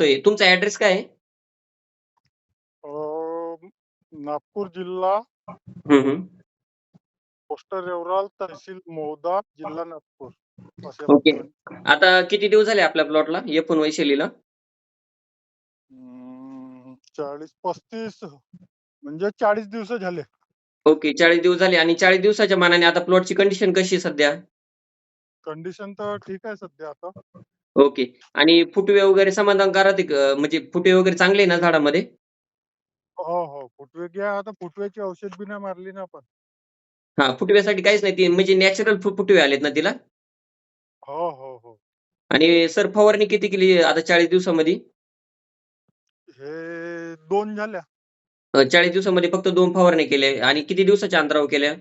तर तुमचा ऍड्रेस काय आहे? अं, नागपूर जिल्हा. हम्म, हम्म. पोस्ट रेवराल तहसील मौदा जिल्हा नागपूर. असे ओके. आता किती दिवस झाले आपल्या प्लॉटला येपून वैशालीला? हम्म, चाळीस पस्तीस म्हणजे चाळीस दिवस झाले. ओके चाळीस दिवस झाले. आणि चाळीस दिवसाच्या मानाने आता प्लॉटची कंडिशन कशी आहे सध्या? कंडिशन तर ठीक आहे सध्या आता. ओके. आणि फुटवे वगैरे समाधानकारक आहे का? म्हणजे फुटवे वगैरे चांगले ना झाडामध्ये? हो हो. फुटवे घ्या आता फुटव्याची औषध बी नाही मारली ना आपण. हा फुटव्यासाठी काहीच नाही ती म्हणजे नॅचरल फुटवे आलेत ना तिला? हो हो हो. आणि सर फवारणी किती केली आता चाळीस दिवसामध्ये? हे दोन झाल्या. अं, चाळीस दिवसामध्ये फक्त दोन फवारणी केल्या. आणि किती दिवसाच्या अंतरावर केल्या?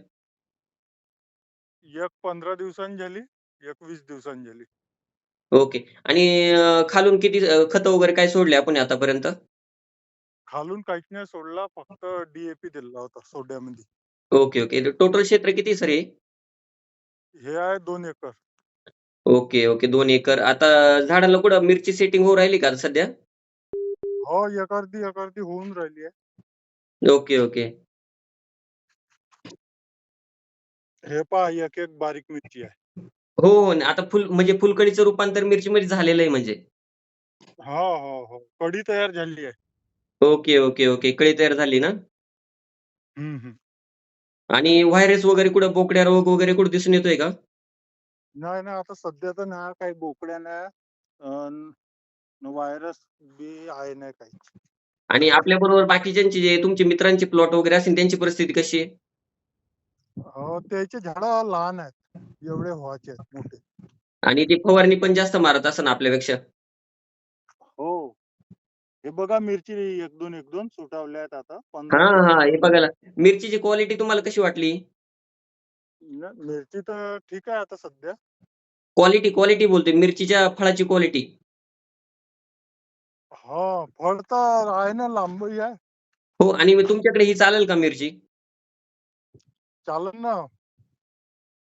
एक पंधरा दिवसांनी झाली एक वीस दिवसांनी झाली. ओके. आणि अं, खालून किती खत वगैरे काय सोडले आपण आतापर्यंत? खालून काहीच नाही सोडला फक्त डीएपी दिला होता सोड्यामध्ये. Okay okay. टोटल क्षेत्र किती सर हे? हे आहे दोन एकर. Okay okay. दोन एकर. आता झाडाला कुठं मिरची सेटिंग होऊ राहिली का सध्या? हो एक अर्धी एक अर्धी होऊन राहिली आहे. Okay okay. हे पहा एक एक बारीक मिरची आहे. हो न, आता फुल म्हणजे फुलकळीचं रूपांतर मिरचीमध्ये झालेलं आहे म्हणजे. हो हो हो. कढी तयार झाली आहे. Okay okay okay. कळी तयार झाली ना. आणि व्हायरस वगैरे कुठं बोकड्या रोग वगैरे कुठं दिसून येतोय का? नाही ना आता सध्या तर ना काही बोकड्या नाही व्हायरस बी आहे नाही काही. आणि आपल्या बरोबर बाकीच्यांची जे तुमचे मित्रांचे प्लॉट वगैरे असतील त्यांची परिस्थिती कशी आहे? हो त्याचे झाड लहान आहेत. एवढे व्हायचे आहेत मोठे. आणि ती फवारणी पण जास्त मारत असं आपल्यापेक्षा? हो. हे बघा मिरची एक दोन एक दोन सुटावल्या आहेत आता हा पंधरा हा हे. बघायला मिरचीची क्वालिटी तुम्हाला कशी वाटली? न- मिरची तर ठीक आहे आता सध्या. क्वालिटी क्वालिटी बोलतोय मिरचीच्या फळाची क्वालिटी हो फळ तर आहे ना लांबही आहे. हो आणि मग तुमच्याकडे ही चालेल का मिरची? चालेल ना.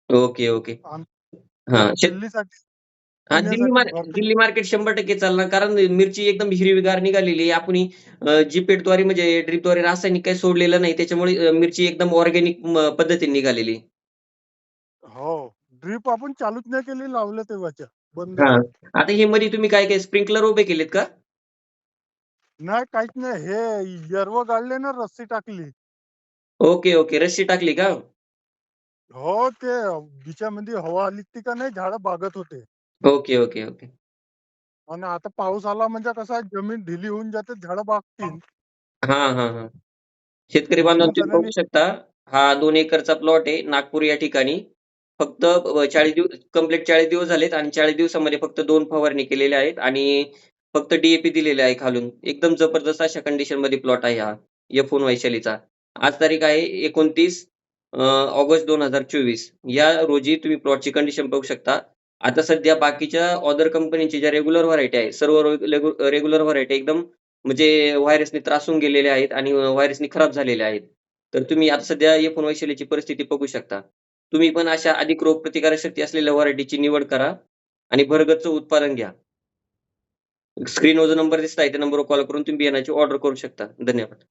Okay okay. हा शेत- दिल्लीसाठी हा दिल्ली पुण्यासाठी दिल्ली मार्केट शंभर टक्के चालणार कारण मिरची एकदम हिरवीगार निघालेली आहे. आपण जीपेटद्वारे म्हणजे ड्रीपद्वारे रासायनिक काही सोडलेलं नाही त्याच्यामुळे अं, मिरची एकदम ऑर्गॅनिक पद्धतीने निघालेली हो ड्रीप आपण चालूच नाही केली लावलं तेव्हाच्या. बंद हा. आता हे मध्ये तुम्ही काय काय स्प्रिंकलर उभे केलेत का? नाही काहीच नाही. हे यरव गाळले ना रस्सी टाकली. Okay okay. रस्सी टाकली का? हो ते बिच्यामध्ये हवा आली ती का नाही झाड बागत होते. Okay okay okay. आणि आता पाऊस आला म्हणजे कसं आहे, जमीन ढिली होऊन जाते झाड बागतील. हा हा हा. शेतकरी बांधवांनो तुम्ही बघू त्याच्याने- शकता हा दोन एकरचा प्लॉट आहे नागपूर या ठिकाणी. फक्त चाळीस दिवस कंप्लीट चाळीस दिवस झालेत आणि चाळीस दिवसामध्ये फक्त दोन फवारणी केलेल्या आहेत आणि फक्त डीएपी दिलेले आहे खालून. एकदम जबरदस्त अशा कंडिशनमध्ये प्लॉट आहे हा एफ वैशालीचा. आज तारीख आहे एकोणतीस ऑगस्ट दोन हजार चोवीस. या रोजी तुम्ही प्लॉटची कंडिशन पाहू शकता. आता सध्या बाकीच्या ऑदर कंपनीची ज्या रेग्युलर व्हरायटी आहे सर्व रेग्युलर व्हरायटी एकदम म्हणजे व्हायरसने त्रासून गेलेले आहेत आणि व्हायरसने खराब झालेले आहेत. तर तुम्ही आता सध्या एफ वैशालीची परिस्थिती बघू शकता. तुम्ही पण अशा अधिक रोग प्रतिकारक शक्ती असलेल्या व्हरायटीची निवड करा आणि भरगतचं उत्पादन घ्या. स्क्रीनवर जो नंबर दिसत आहे त्या नंबरवर कॉल करून तुम्ही बियाणाची ऑर्डर करू शकता. धन्यवाद.